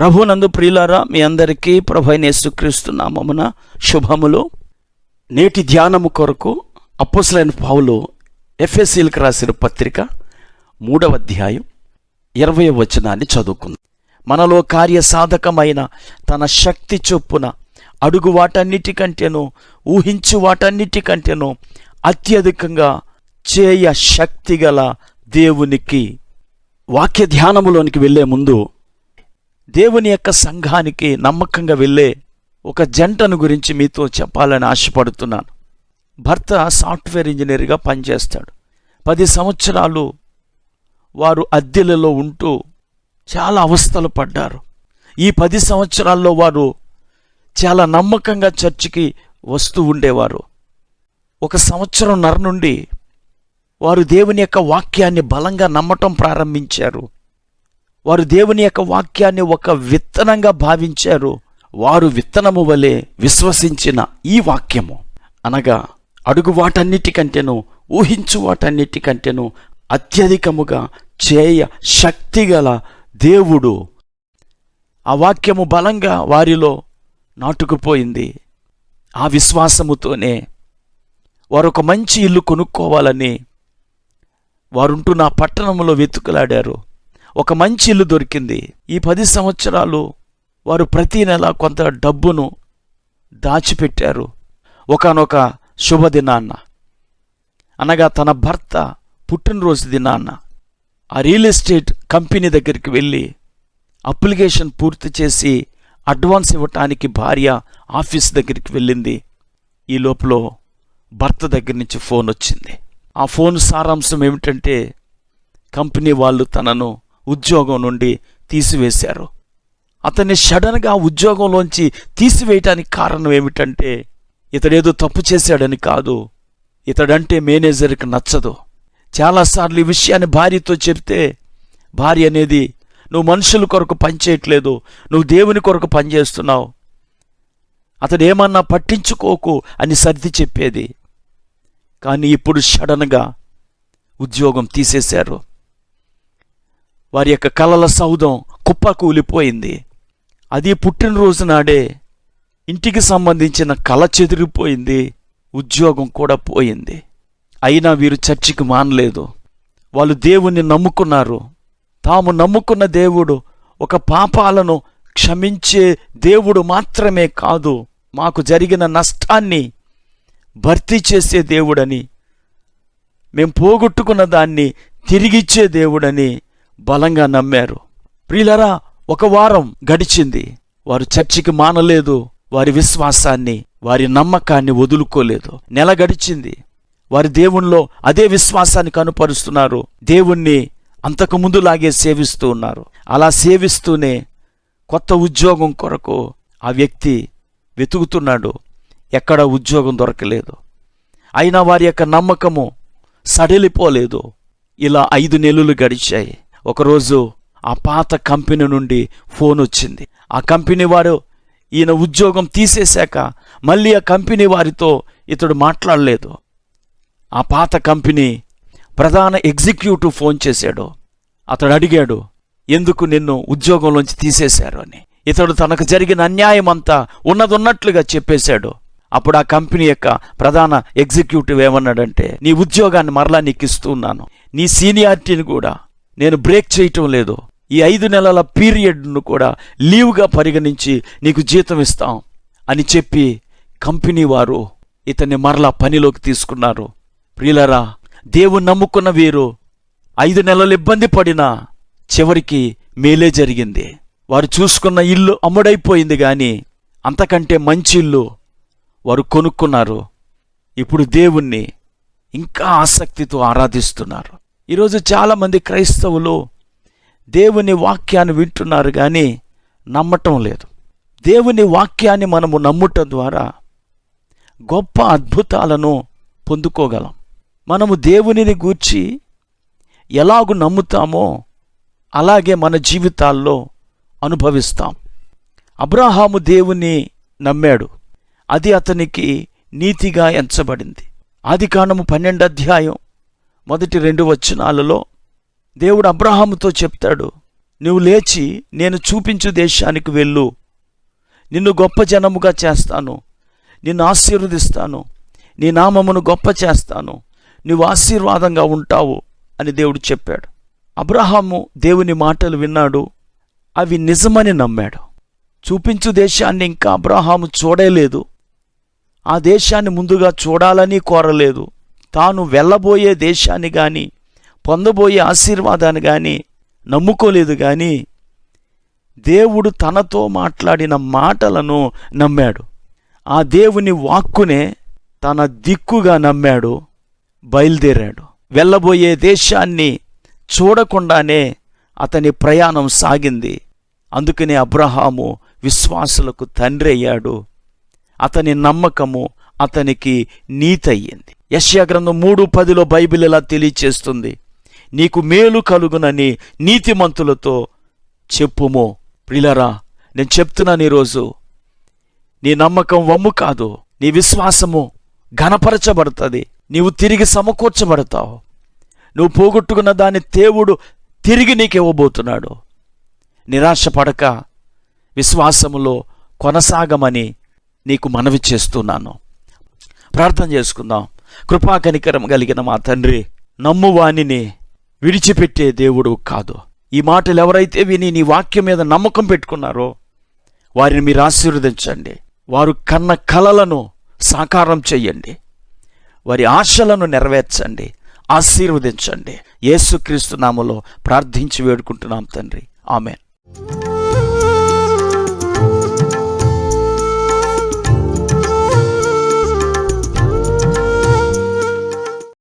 ప్రభునందు ప్రియులారా మీ అందరికీ ప్రభైన యేసుక్రీస్తు నామమున శుభములు. నేటి ధ్యానము కొరకు అప్పసులైన పావులు ఎఫ్ఎస్సీలకు రాసిన పత్రిక మూడవ అధ్యాయం ఇరవై వచనాన్ని చదువుకుంది. మనలో కార్యసాధకమైన తన శక్తి చొప్పున అడుగు వాటన్నిటికంటేనూ ఊహించు వాటన్నిటికంటేనూ అత్యధికంగా చేయ శక్తిగల దేవునికి వాక్య ధ్యానములోనికి వెళ్ళే ముందు దేవుని యొక్క సంఘానికి నమ్మకంగా వెళ్ళే ఒక జంటను గురించి మీతో చెప్పాలని ఆశపడుతున్నాను. భర్త సాఫ్ట్వేర్ ఇంజనీర్గా పనిచేస్తాడు. పది సంవత్సరాలు వారు అద్దెలలో ఉంటూ చాలా అవస్థలు పడ్డారు. ఈ పది సంవత్సరాల్లో వారు చాలా నమ్మకంగా చర్చికి వస్తూ ఉండేవారు. ఒక సంవత్సరంన్నర నుండి వారు దేవుని యొక్క వాక్యాన్ని బలంగా నమ్మటం ప్రారంభించారు. వారు దేవుని యొక్క వాక్యాన్ని ఒక విత్తనంగా భావించారు. వారు విత్తనము వలె విశ్వసించిన ఈ వాక్యము. అనగా అడుగు వాటన్నిటికంటేను ఊహించు వాటన్నిటికంటేను అత్యధికముగా చేయ శక్తిగల దేవుడు. ఆ వాక్యము బలంగా వారిలో నాటుకుపోయింది. ఆ విశ్వాసముతోనే వారు ఒక మంచి ఇల్లు కొనుక్కోవాలని వారుంటున్న పట్టణంలో వెతుకులాడారు. ఒక మంచి ఇల్లు దొరికింది. ఈ పది సంవత్సరాలు వారు ప్రతి నెల కొంత డబ్బును దాచిపెట్టారు. ఒకనొక శుభదినాన్న. అనగా తన భర్త పుట్టినరోజు దినాన్న. ఆ రియల్ ఎస్టేట్ కంపెనీ దగ్గరికి వెళ్ళి అప్లికేషన్ పూర్తి చేసి అడ్వాన్స్ ఇవ్వటానికి భార్య ఆఫీస్ దగ్గరికి వెళ్ళింది. ఈ లోపల భర్త దగ్గర నుంచి ఫోన్ వచ్చింది. ఆ ఫోన్ సారాంశం ఏమిటంటే కంపెనీ వాళ్ళు తనను ఉద్యోగం నుండి తీసివేశారు. అతన్ని సడన్గా ఉద్యోగంలోంచి తీసివేయటానికి కారణం ఏమిటంటే ఇతడేదో తప్పు చేశాడని కాదు. ఇతడంటే మేనేజర్కి నచ్చదు. చాలాసార్లు ఈ విషయాన్ని భార్యతో చెప్తే భార్య అనేది నువ్వు మనుషుల కొరకు పనిచేయట్లేదు నువ్వు దేవుని కొరకు పనిచేస్తున్నావు అతడు ఏమన్నా పట్టించుకోకు అని సర్ది చెప్పేది. కానీ ఇప్పుడు సడన్గా ఉద్యోగం తీసేశారు. వారి యొక్క కలల సౌధం కుప్ప కూలిపోయింది అది పుట్టినరోజు నాడే ఇంటికి సంబంధించిన కళ చెదిరిపోయింది. ఉద్యోగం కూడా పోయింది. అయినా వీరు చర్చికి మానలేదు. వాళ్ళు దేవుణ్ణి నమ్ముకున్నారు. తాము నమ్ముకున్న దేవుడు ఒక పాపాలను క్షమించే దేవుడు మాత్రమే కాదు మాకు జరిగిన నష్టాన్ని భర్తీ చేసే దేవుడని మేం పోగొట్టుకున్న దాన్ని తిరిగిచ్చే దేవుడని బలంగా నమ్మారు. ప్రియులరా ఒక వారం గడిచింది. వారు చర్చికి మానలేదు. వారి విశ్వాసాన్ని వారి నమ్మకాన్ని వదులుకోలేదు. నెల గడిచింది. వారి దేవుణ్ణిలో అదే విశ్వాసాన్ని కనుపరుస్తున్నారు. దేవుణ్ణి అంతకు ముందులాగే సేవిస్తూ ఉన్నారు. అలా సేవిస్తూనే కొత్త ఉద్యోగం కొరకు ఆ వ్యక్తి వెతుకుతున్నాడు. ఎక్కడ ఉద్యోగం దొరకలేదు. అయినా వారి యొక్క నమ్మకము సడలిపోలేదు. ఇలా ఐదు నెలలు గడిచాయి. ఒకరోజు ఆ పాత కంపెనీ నుండి ఫోన్ వచ్చింది. ఆ కంపెనీ వారు ఈయన ఉద్యోగం తీసేశాక మళ్ళీ ఆ కంపెనీ వారితో ఇతడు మాట్లాడలేదు. ఆ పాత కంపెనీ ప్రధాన ఎగ్జిక్యూటివ్ ఫోన్ చేశాడు. అతడు అడిగాడు ఎందుకు నిన్ను ఉద్యోగంలోంచి తీసేశారు? అని. ఇతడు తనకు జరిగిన అన్యాయం అంతా ఉన్నదున్నట్లుగా చెప్పేశాడు. అప్పుడు ఆ కంపెనీ యొక్క ప్రధాన ఎగ్జిక్యూటివ్ ఏమన్నాడంటే నీ ఉద్యోగాన్ని మరలా నీకు ఇస్తున్నాను నీ సీనియారిటీని కూడా నేను బ్రేక్ చేయటం లేదు. ఈ ఐదు నెలల పీరియడ్ను కూడా లీవ్గా పరిగణించి నీకు జీతం ఇస్తాం అని చెప్పి కంపెనీ వారు ఇతన్ని మరలా పనిలోకి తీసుకున్నారు. ప్రియులరా దేవుని నమ్ముకున్న వీరు ఐదు నెలలు ఇబ్బంది పడినా చివరికి మేలే జరిగింది. వారు చూసుకున్న ఇల్లు అమ్ముడైపోయింది గాని అంతకంటే మంచి ఇల్లు వారు కొనుక్కున్నారు. ఇప్పుడు దేవుణ్ణి ఇంకా ఆసక్తితో ఆరాధిస్తున్నారు. ఈరోజు చాలామంది క్రైస్తవులు దేవుని వాక్యాన్ని వింటున్నారు కానీ నమ్మటం లేదు. దేవుని వాక్యాన్ని మనము నమ్ముట ద్వారా గొప్ప అద్భుతాలను పొందుకోగలం. మనము దేవునిని గూర్చి ఎలాగు నమ్ముతామో అలాగే మన జీవితాల్లో అనుభవిస్తాం. అబ్రహాము దేవుని నమ్మాడు. అది అతనికి నీతిగా ఎంచబడింది. ఆది కాండము పన్నెండు అధ్యాయం మొదటి రెండు వచనాలలో దేవుడు అబ్రహాముతో చెప్తాడు నువ్వు లేచి నేను చూపించు దేశానికి వెళ్ళు. నిన్ను గొప్ప జనముగా చేస్తాను. నిన్ను ఆశీర్వదిస్తాను. నీ నామమును గొప్ప చేస్తాను. నువ్వు ఆశీర్వాదంగా ఉంటావు అని దేవుడు చెప్పాడు. అబ్రహాము దేవుని మాటలు విన్నాడు. అవి నిజమని నమ్మాడు. చూపించు దేశాన్ని ఇంకా అబ్రహాము చూడలేదు. ఆ దేశాన్ని ముందుగా చూడాలని కోరలేదు. తాను వెళ్ళబోయే దేశాన్ని కానీ పొందబోయే ఆశీర్వాదాన్ని కానీ నమ్ముకోలేదు కానీ దేవుడు తనతో మాట్లాడిన మాటలను నమ్మాడు. ఆ దేవుని వాక్కునే తన దిక్కుగా నమ్మాడు బయలుదేరాడు. వెళ్ళబోయే దేశాన్ని చూడకుండానే అతని ప్రయాణం సాగింది. అందుకనే అబ్రహాము విశ్వాసులకు తండ్రి అయ్యాడు. అతని నమ్మకము అతనికి నీతయ్యింది. యశ్యా గ్రంథం మూడు పదిలో బైబిల్ ఇలా తెలియచేస్తుంది. నీకు మేలు కలుగునని నీతిమంతులతో చెప్పుమో. ప్రిలరా నేను చెప్తున్నాను ఈరోజు. నీ నమ్మకం వమ్ము కాదు నీ విశ్వాసము ఘనపరచబడుతుంది. నీవు తిరిగి సమకూర్చబడతావు. నువ్వు పోగొట్టుకున్న దాన్ని దేవుడు తిరిగి నీకు ఇవ్వబోతున్నాడు. నిరాశపడక విశ్వాసములో కొనసాగమని నీకు మనవి చేస్తున్నాను. ప్రార్థన చేసుకుందాం. కృపా కనికరం కలిగిన మా తండ్రి నమ్మువానిని విడిచిపెట్టే దేవుడు కాదు. ఈ మాటలు ఎవరైతే విని నీ వాక్యం మీద నమ్మకం పెట్టుకున్నారో వారిని మీరు ఆశీర్వదించండి. వారు కన్న కలలను సాకారం చెయ్యండి వారి ఆశలను నెరవేర్చండి. ఆశీర్వదించండి. యేసుక్రీస్తు నామలో ప్రార్థించి వేడుకుంటున్నాం తండ్రి. ఆమెన్.